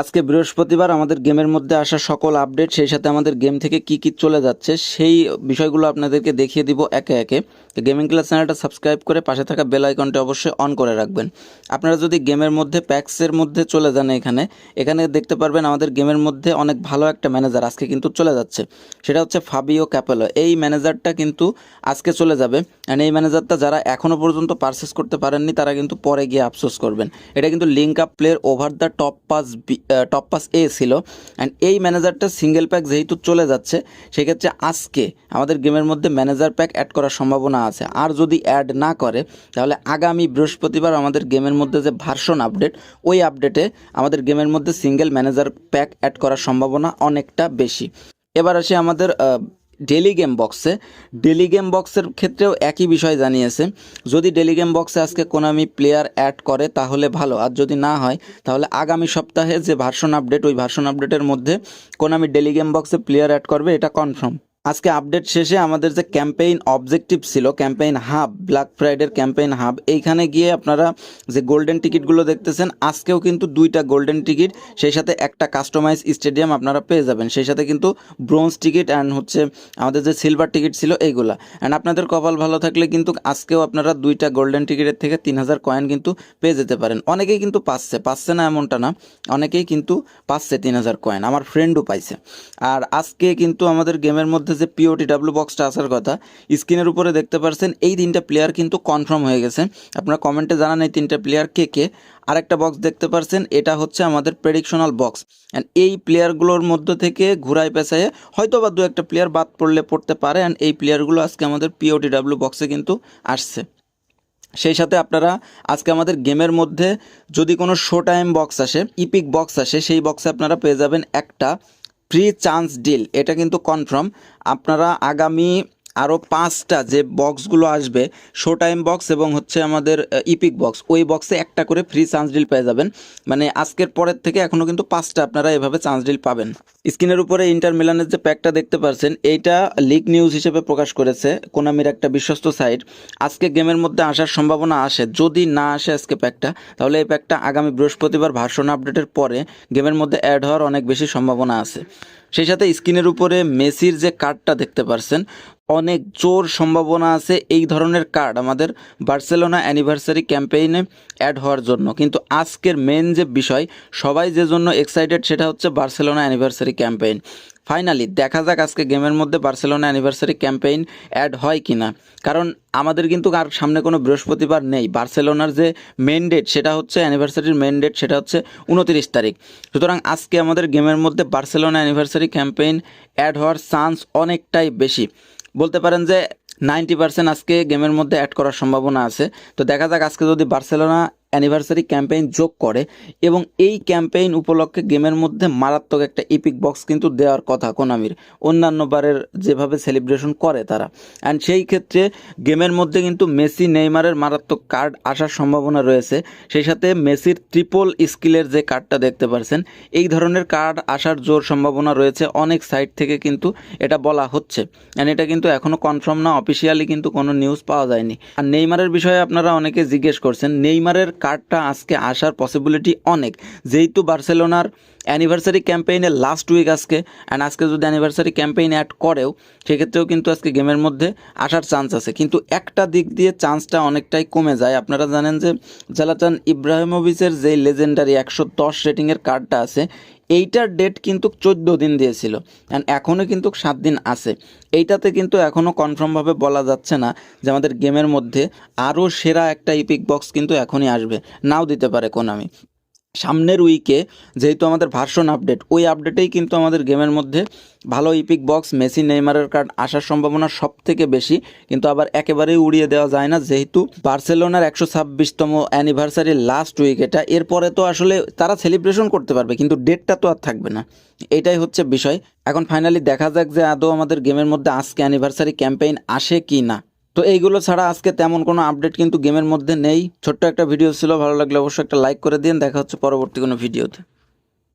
আজকে বৃহস্পতিবার আমাদের গেমের মধ্যে আসা সকল আপডেট, সেই সাথে আমাদের গেম থেকে কি কি চলে যাচ্ছে, সেই বিষয়গুলো আপনাদেরকে দেখিয়ে দিব একে একে। গেমিং ক্লাস চ্যানেলটা সাবস্ক্রাইব করে পাশে থাকা বেল আইকনটা অবশ্যই অন করে রাখবেন। আপনারা যদি গেমের মধ্যে প্যাক্সের মধ্যে চলে যান এখানে এখানে দেখতে পারবেন আমাদের গেমের মধ্যে অনেক ভালো একটা ম্যানেজার আজকে কিন্তু চলে যাচ্ছে। সেটা হচ্ছে ফাবিও ক্যাপেলো এই ম্যানেজারটা কিন্তু আজকে চলে যাবে। অ্যান্ড এই ম্যানেজারটা যারা এখনও পর্যন্ত পারচেস করতে পারেননি, তারা কিন্তু পরে গিয়ে আফসোস করবেন। এটা কিন্তু link up player over the top pass top pass এ ছিল। অ্যান্ড এই ম্যানেজারটা সিঙ্গেল প্যাক যেহেতু চলে যাচ্ছে, সেক্ষেত্রে আজকে আমাদের গেমের মধ্যে ম্যানেজার প্যাক অ্যাড করার সম্ভাবনা আছে। আর যদি অ্যাড না করে, তাহলে আগামী বৃহস্পতিবার আমাদের গেমের মধ্যে যে ভার্সন আপডেট ওই আপডেটে আমাদের গেমের মধ্যে সিঙ্গেল ম্যানেজার প্যাক অ্যাড করার সম্ভাবনা অনেকটা বেশি। এবার আসি আমাদের ডেলি গেম বক্সে ডেলি গেম বক্সের ক্ষেত্রেও একই বিষয় জানিয়েছে। যদি ডেলি গেম বক্সে আজকে কোনামি প্লেয়ার অ্যাড করে, তাহলে ভালো। আর যদি না হয়, তাহলে আগামী সপ্তাহে যে ভার্সন আপডেট ওই ভার্সন আপডেটের মধ্যে কোনামি ডেলি গেম বক্সে প্লেয়ার অ্যাড করবে, এটা কনফার্ম আজকে আপডেট শেষে আমাদের যে ক্যাম্পেইন অবজেক্টিভ ছিল ক্যাম্পেইন হাব ব্ল্যাক ফ্রাইডের ক্যাম্পেইন হাব এইখানে গিয়ে আপনারা যে গোল্ডেন টিকিটগুলো দেখতেছেন, আজকেও কিন্তু দুইটা গোল্ডেন টিকিট সেই সাথে একটা কাস্টমাইজ স্টেডিয়াম আপনারা পেয়ে যাবেন। সেই সাথে কিন্তু ব্রোঞ্জ টিকিট অ্যান্ড হচ্ছে আমাদের যে সিলভার টিকিট ছিল এইগুলা। অ্যান্ড আপনাদের কপাল ভালো থাকলে কিন্তু আজকেও আপনারা দুইটা গোল্ডেন টিকিটের থেকে তিন হাজার কয়েন কিন্তু পেয়ে যেতে পারেন। অনেকেই কিন্তু পাচ্ছে পাচ্ছে না এমনটা না, অনেকেই কিন্তু পাচ্ছে তিন হাজার কয়েন আমার ফ্রেন্ডও পাইছে। আর আজকে কিন্তু আমাদের গেমের মধ্যে যে পিওটি ডাব্লু বক্সটা আসার কথা, স্ক্রিনের উপরে দেখতে পাচ্ছেন এই তিনটা প্লেয়ার কিন্তু কনফার্ম হয়ে গেছে। আপনারা কমেন্টে জানান এই তিনটা প্লেয়ার কে কে। আরেকটা বক্স দেখতে পাচ্ছেন এটা হচ্ছে আমাদের প্রেডিকশনাল বক্স অ্যান্ড এই প্লেয়ারগুলোর মধ্যে থেকে ঘুরাই পেঁচায়ে হয়তো বা দু একটা প্লেয়ার বাদ পড়লে পড়তে পারে। অ্যান্ড এই প্লেয়ারগুলো আজকে আমাদের পিওটি ডাব্লু বক্সে কিন্তু আসছে। সেই সাথে আপনারা আজকে আমাদের গেমের মধ্যে যদি কোনো শো টাইম বক্স আসে ইপিক বক্স আসে, সেই বক্সে আপনারা পেয়ে যাবেন একটা ফ্রি চান্স ডিল এটা কিন্তু কনফার্ম আপনারা আগামী আরও পাঁচটা যে বক্সগুলো আসবে শো টাইম বক্স এবং হচ্ছে আমাদের ইপিক বক্স ওই বক্সে একটা করে ফ্রি চান্স ডিল পেয়ে যাবেন। মানে আজকের পরের থেকে এখনও কিন্তু পাঁচটা আপনারা এভাবে চান্স ডিল পাবেন। স্ক্রিনের উপরে ইন্টার মিলানের যে প্যাকটা দেখতে পাচ্ছেন এইটা লিগ নিউজ হিসেবে প্রকাশ করেছে কোনামির একটা বিশ্বস্ত সাইট আজকে গেমের মধ্যে আসার সম্ভাবনা আসে, যদি না আসে আজকে প্যাকটা তাহলে এই প্যাকটা আগামী বৃহস্পতিবার ভার্সন আপডেটের পরে গেমের মধ্যে অ্যাড হওয়ার অনেক বেশি সম্ভাবনা আছে। সেই সাথে স্ক্রিনের উপরে মেসির যে কার্ডটা দেখতে পারছেন, অনেক জোর সম্ভাবনা আছে এই ধরনের কার্ড আমাদের বার্সেলোনা অ্যানিভার্সারি ক্যাম্পেইনে অ্যাড হওয়ার জন্য। কিন্তু আজকের মেন যে বিষয়, সবাই যে জন্য এক্সাইটেড সেটা হচ্ছে বার্সেলোনা অ্যানিভার্সারি ক্যাম্পেইন। ফাইনালি দেখা যাক আজকে গেমের মধ্যে বার্সেলোনা অ্যানিভার্সারি ক্যাম্পেইন অ্যাড হয় কি না কারণ আমাদের কিন্তু আর সামনে কোনো বৃহস্পতিবার নেই। বার্সেলোনার যে মেন ডেট সেটা হচ্ছে অ্যানিভার্সারির মেন ডেট সেটা হচ্ছে উনতিরিশ তারিখ। সুতরাং আজকে আমাদের গেমের মধ্যে বার্সেলোনা অ্যানিভার্সারি ক্যাম্পেইন অ্যাড হওয়ার চান্স অনেকটাই বেশি। বলতে পারেন যে নাইনটি পার্সেন্ট আজকে গেমের মধ্যে অ্যাড করার সম্ভাবনা আছে। তো দেখা যাক আজকে যদি বার্সেলোনা অ্যানিভার্সারি ক্যাম্পেইন যোগ করে এবং এই ক্যাম্পেইন উপলক্ষে গেমের মধ্যে মারাত্মক একটা ইপিক বক্স কিন্তু দেওয়ার কথা কোনামির অন্যান্য বারের যেভাবে সেলিব্রেশন করে তারা। অ্যান্ড সেই ক্ষেত্রে গেমের মধ্যে কিন্তু মেসি, নেইমারের মারাত্মক কার্ড আসার সম্ভাবনা রয়েছে। সেই সাথে মেসির ট্রিপল স্কিলের যে কার্ডটা দেখতে পারছেন, এই ধরনের কার্ড আসার জোর সম্ভাবনা রয়েছে অনেক সাইট থেকে কিন্তু এটা বলা হচ্ছে। অ্যান্ড এটা কিন্তু এখনও কনফার্ম না অফিসিয়ালি কিন্তু কোনো নিউজ পাওয়া যায়নি। আর নেইমারের বিষয়ে আপনারা অনেকে জিজ্ঞেস করছেন, নেইমারের কার্ডটা আজকে আসার পসিবিলিটি অনেক। যেহেতু বার্সেলোনার অ্যানিভার্সারি ক্যাম্পেইনের লাস্ট উইক আজকে অ্যান্ড আজকে যদি অ্যানিভার্সারি ক্যাম্পেইন অ্যাড করেও, সেক্ষেত্রেও কিন্তু আজকে গেমের মধ্যে আসার চান্স আছে। কিন্তু একটা দিক দিয়ে চান্সটা অনেকটাই কমে যায়। আপনারা জানেন যে জালাতান ইব্রাহিমোভিচের যেই লেজেন্ডারি একশো দশ রেটিংয়ের কার্ডটা আছে এইটার ডেট কিন্তু চোদ্দ দিন দিয়েছিল। অ্যান্ড এখনও কিন্তু সাত দিন আছে। এইটাতে কিন্তু এখনও কনফার্মভাবে বলা যাচ্ছে না যে আমাদের গেমের মধ্যে আরও সেরা একটা ইপিক বক্স কিন্তু এখনই আসবে। নাও দিতে পারে কোনামি সামনের উইকে যেহেতু আমাদের ভার্সন আপডেট ওই আপডেটেই কিন্তু আমাদের গেমের মধ্যে ভালো ইপিক বক্স মেসি, নেইমারের কার্ড আসার সম্ভাবনা সব থেকে বেশি। কিন্তু আবার একেবারেই উড়িয়ে দেওয়া যায় না, যেহেতু বার্সেলোনার একশো ছাব্বিশতম অ্যানিভার্সারি লাস্ট উইক এটা এরপরে তো আসলে তারা সেলিব্রেশন করতে পারবে, কিন্তু ডেটটা তো আর থাকবে না। এটাই হচ্ছে বিষয়। এখন ফাইনালি দেখা যাক যে আদৌ আমাদের গেমের মধ্যে আজকে অ্যানিভার্সারি ক্যাম্পেইন আসে কি না তো এইগুলো ছাড়া আজকে তেমন কোনো আপডেট কিন্তু গেমের মধ্যে নেই। ছোট্ট একটা ভিডিও ছিল, ভালো লাগলে অবশ্যই একটা লাইক করে দিন। দেখা হচ্ছে পরবর্তী কোনো ভিডিওতে।